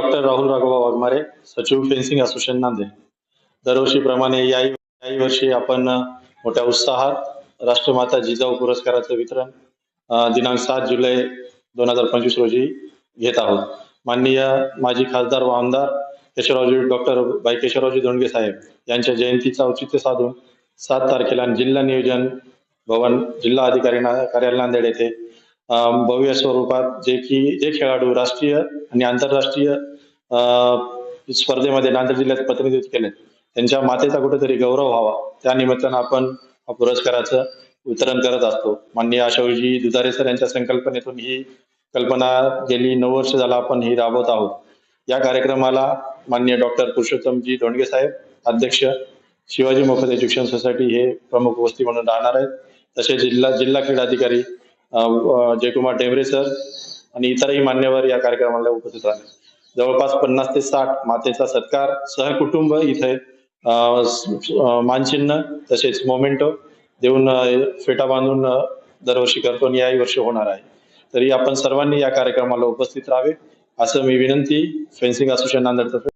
Doctor Rahul Raghoba Waghmare सचिव fencing association Nanded. दरवर्षीप्रमाणे याही याही वर्षी आपण मोठ्या उत्साहात राष्ट्रमाता जिजाऊ पुरस्काराचं वितरण दिनांक सात जुलै दोन हजार पंचवीस रोजी घेत आहोत. माननीय माजी खासदार व आमदार केशवरावजी डॉक्टर बाई केशवरावजी धोंडगे साहेब यांच्या जयंतीचं औचित्य साधून सात तारखेला जिल्हा नियोजन भवन जिल्हा अधिकारी कार्यालय नांदेड येथे भव्य स्वरूपात जे की जे खेळाडू राष्ट्रीय आणि आंतरराष्ट्रीय अ, स्पर्धेमध्ये नांदेड जिल्ह्यात प्रतिनिधित्व केले. त्यांच्या मातेचा कुठेतरी गौरव व्हावा. त्या निमित्तानं आपण पुरस्काराचं वितरण करत असतो. माननीय आशाजी दुधारे सर यांच्या संकल्पनेतून ही कल्पना गेली नऊ वर्ष झाला आपण ही राबवत आहोत. या कार्यक्रमाला माननीय डॉक्टर पुरुषोत्तमजी धोंडगे साहेब अध्यक्ष शिवाजी मोफत एज्युकेशन सोसायटी हे प्रमुख उपस्थिती म्हणून राहणार आहेत. तसेच जिल्हा जिल्हा क्रीडा अधिकारी जयकुमार डेमरे सर आणि इतरही मान्यवर या कार्यक्रमाला उपस्थित राहिले जवळपास पन्नास ते साठ मातेचा सत्कार सहकुटुंब इथे मानचिन्ह तसेच मोमेंटो देऊन फेटा बांधून दरवर्षी करतो आणि याही वर्षी होणार आहे. तरी आपण सर्वांनी या कार्यक्रमाला उपस्थित राहावे असं मी विनंती. Fencing association नांदेडतर्फे.